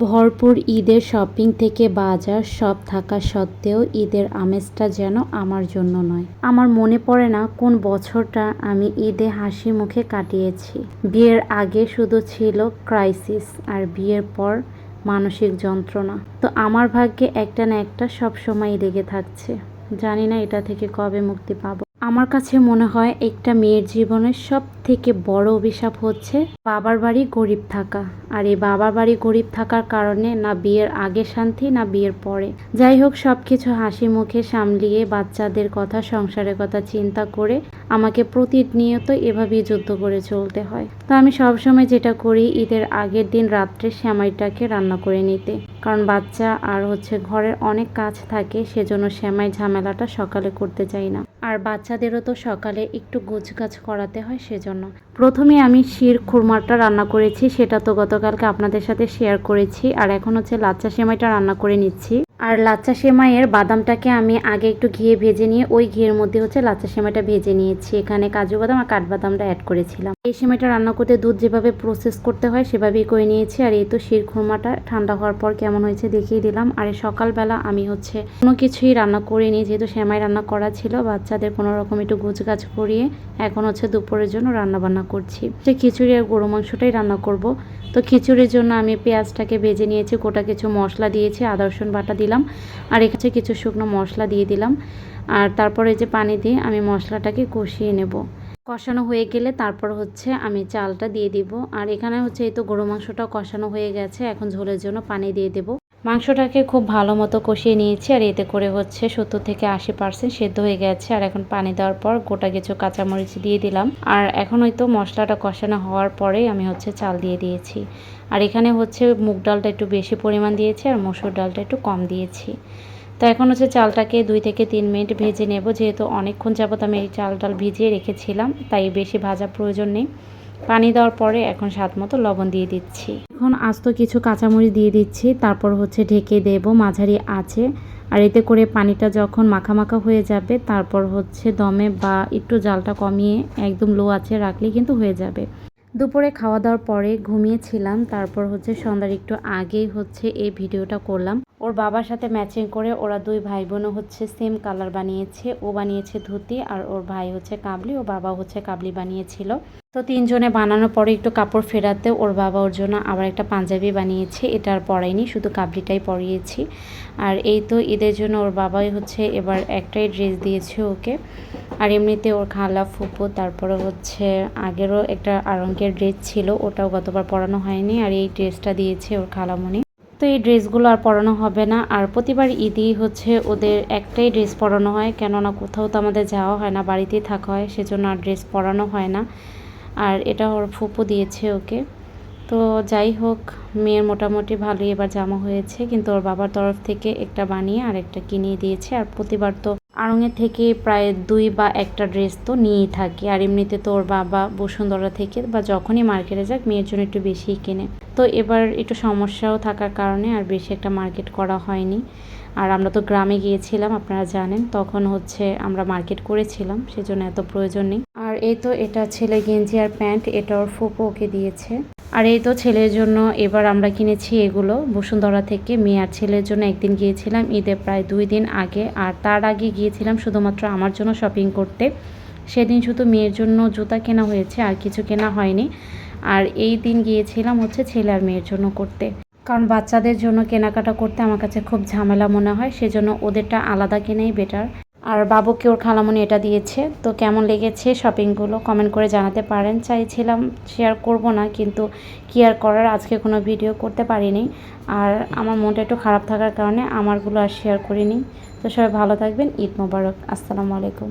ভরপুর ঈদের শপিং থেকে বাজার সব থাকা সত্ত্বেও ঈদের আমেজটা যেন আমার জন্য নয়। আমার মনে পড়ে না কোন বছরটা আমি ঈদে হাসি মুখে কাটিয়েছি। বিয়ের আগে শুধু ছিল ক্রাইসিস আর বিয়ের পর মানসিক যন্ত্রণা। তো আমার ভাগ্যে একটা না একটা সব সময় লেগে থাকছে। জানি না এটা থেকে কবে মুক্তি পাবো। আমার কাছে মনে হয় একটা মেয়ের জীবনের সব থেকে বড় অভিশাপ হচ্ছে বাবার বাড়ি গরিব থাকা। আর এই বাবার বাড়ি গরিব থাকার কারণে না বিয়ের আগে শান্তি, না বিয়ের পরে। যাই হোক সব কিছু হাসি মুখে সামলিয়ে বাচ্চাদের কথা, সংসারের কথা চিন্তা করে আমাকে প্রতিনিয়ত এভাবেই যুদ্ধ করে চলতে হয়। তো আমি সবসময় যেটা করি, ঈদের আগের দিন রাত্রে শ্যামাইটাকে রান্না করে নিতে। কারণ বাচ্চা আর হচ্ছে ঘরের অনেক কাজ থাকে, সেজন্য শ্যামাই ঝামেলাটা সকালে করতে চাই না। আর বাচ্চাদেরও তো সকালে একটু গোছগাছ করাতে হয় সেজন্য। প্রথমে আমি শির খুরমাটা রান্না করেছি, সেটা তো গতকালকে আপনাদের সাথে শেয়ার করেছি। আর এখন হচ্ছে লাচ্চা সেমাইটা রান্না করে নিচ্ছি। আর লাচ্চা সেমাইয়ের বাদামটাকে আমি আগে একটু ঘিয়ে ভেজে নিয়ে ওই ঘিয়ের মধ্যে হচ্ছে লাচ্চা সেমাইটা ভেজে নিয়েছি। এখানে কাজু বাদাম আর কাঠবাদামটা অ্যাড করেছিলাম। এই সেমাইটা রান্না করতে দুধ যেভাবে প্রসেস করতে হয় সেভাবেই করে নিয়েছি। আর এই তো শির খুরমাটা ঠান্ডা হওয়ার পর কেমন হয়েছে দেখিয়ে দিলাম। আর সকালবেলা আমি হচ্ছে কোনো কিছুই রান্না করিনি, যেহেতু সেমাই রান্না করা ছিল, বাচ্চাদের কোনো রকম একটু গুছগাছ করিয়ে এখন হচ্ছে দুপুরের জন্য রান্না বান্না করছি। যে খিচুড়ি আর গরু মাংসটাই রান্না করব। তো খিচুড়ির জন্য আমি পেঁয়াজটাকে ভেজে নিয়েছি, গোটা কিছু মশলা দিয়েছি, আদা রসুন বাটা দিলাম। আর এখানে কিছু শুকনো মশলা দিয়ে দিলাম। আর তারপরে যে পানি দিয়ে আমি মশলাটাকে কষিয়ে নেব। কষানো হয়ে গেলে তারপর হচ্ছে আমি চালটা দিয়ে দিব। আর এখানে হচ্ছে এই তো গরু মাংসটা কষানো হয়ে গেছে। এখন ঝোলের জন্য পানি দিয়ে দেব। মাংসটাকে খুব ভালো মতো কষিয়ে নিয়েছি আর এতে করে হচ্ছে সত্তর থেকে আশি পার্সেন্ট সেদ্ধ হয়ে গেছে। আর এখন পানি দেওয়ার পর গোটা কিছু কাঁচামরিচ দিয়ে দিলাম। আর এখন হয়তো মশলাটা কষানো হওয়ার পরেই আমি হচ্ছে চাল দিয়ে দিয়েছি। আর এখানে হচ্ছে মুগ ডালটা একটু বেশি পরিমাণ দিয়েছি আর মসুর ডালটা একটু কম দিয়েছি। তো এখন হচ্ছে চালটাকে দুই থেকে তিন মিনিট ভেজে নেব। যেহেতু অনেকক্ষণ যাবত আমি এই চাল ডাল ভিজিয়ে রেখেছিলাম, তাই বেশি ভাজা প্রয়োজন নেই। পানি দেওয়ার পরে এখন স্বাদ মতো লবণ দিয়ে দিচ্ছি। এখন আস্ত কিছু কাঁচামরিচ দিয়ে দিচ্ছি, তারপর হচ্ছে ঢেকে দেব, মাঝারি আছে আর এতে করে পানিটা যখন মাখা মাখা হয়ে যাবে, তারপর হচ্ছে দমে বা একটু জালটা কমিয়ে একদম লো আছে রাখলে কিন্তু হয়ে যাবে। দুপুরে খাওয়া দাওয়ার পরে ঘুমিয়েছিলাম, তারপর হচ্ছে সন্ধ্যার একটু আগেই হচ্ছে এই ভিডিওটা করলাম। ওর বাবার সাথে ম্যাচিং করে ওরা দুই ভাই বোনও হচ্ছে সেম কালার বানিয়েছে। ও বানিয়েছে ধুতি আর ওর ভাই হচ্ছে কাবলি ও বাবা হচ্ছে কাবলি বানিয়েছিল। তো তিনজনে বানানোর পরে একটু কাপড় ফেরাতে ওর বাবা ওর জন্য আবার একটা পাঞ্জাবি বানিয়েছে। এটা আর পরাইনি, শুধু কাবলিটাই পরিয়েছি। আর এই তো ঈদের জন্য ওর বাবাই হচ্ছে এবার একটাই ড্রেস দিয়েছে ওকে। আর এমনিতে ওর খালা, ফুপু, তারপরে হচ্ছে আগেরও একটা আরঙ্কের ড্রেস ছিল, ওটাও গতবার পরানো হয়নি। আর এই ড্রেসটা দিয়েছে ওর খালামণি। তো এই ড্রেসগুলো আর পরানো হবে না। আর প্রতিবার ঈদই হচ্ছে ওদের একটাই ড্রেস পরানো হয়। কেননা কোথাও তো আমাদের যাওয়া হয় না, বাড়িতেই থাকা হয়, সেজন্য আর ড্রেস পরানো হয় না। আর এটা ওর ফুপু দিয়েছে ওকে। তো যাই হোক, মেয়ের মোটামুটি ভালোই এবার জামা হয়েছে। কিন্তু ওর বাবার তরফ থেকে একটা বানিয়ে আর একটা কিনিয়ে দিয়েছে। আর প্রতিবার তো আড়ঙের থেকে প্রায় দুই বা একটা ড্রেস তো নিয়েই থাকে। আর এমনিতে তো ওর বাবা বসুন্ধরা থেকে বা যখনই মার্কেটে যাক, মেয়ের জন্য একটু বেশিই কেনে। তো এবার একটু সমস্যাও থাকার কারণে আর বেশি একটা মার্কেট করা হয়নি। আর আমরা তো গ্রামে গিয়েছিলাম, আপনারা জানেন, তখন হচ্ছে আমরা মার্কেট করেছিলাম, সেজন্য এত প্রয়োজন নেই। আর এই তো এটা ছেলে গেঞ্জি আর প্যান্ট, এটা ওর ফুপো ওকে দিয়েছে। আর এই তো ছেলের জন্য এবার আমরা কিনেছি এগুলো। বসুন্ধরা থেকে মেয়ে আর ছেলের জন্য একদিন গিয়েছিলাম ঈদে প্রায় দুই দিন আগে। আর তার আগে গিয়েছিলাম শুধুমাত্র আমার জন্য শপিং করতে। সেদিন শুধু মেয়ের জন্য জুতা কেনা হয়েছে, আর কিছু কেনা হয়নি। আর এই দিন গিয়েছিলাম হচ্ছে ছেলে আর মেয়ের জন্য করতে। কারণ বাচ্চাদের জন্য কেনাকাটা করতে আমার কাছে খুব ঝামেলা মনে হয়, সেজন্য ওদেরটা আলাদা কেনাই বেটার আর বাবুকে ওর খালামুনি এটা দিয়েছে। তো কেমন লেগেছে শপিংগুলো কমেন্ট করে জানাতে পারেন। চাইছিলাম শেয়ার করব না, কিন্তু কি আর করার আজকে কোনো ভিডিও করতে পারিনি। আর আমার মনটা একটু খারাপ থাকার কারণে আমারগুলো আর শেয়ার করিনি। তো সবাই ভালো থাকবেন, ঈদ মোবারক। আসসালামু আলাইকুম।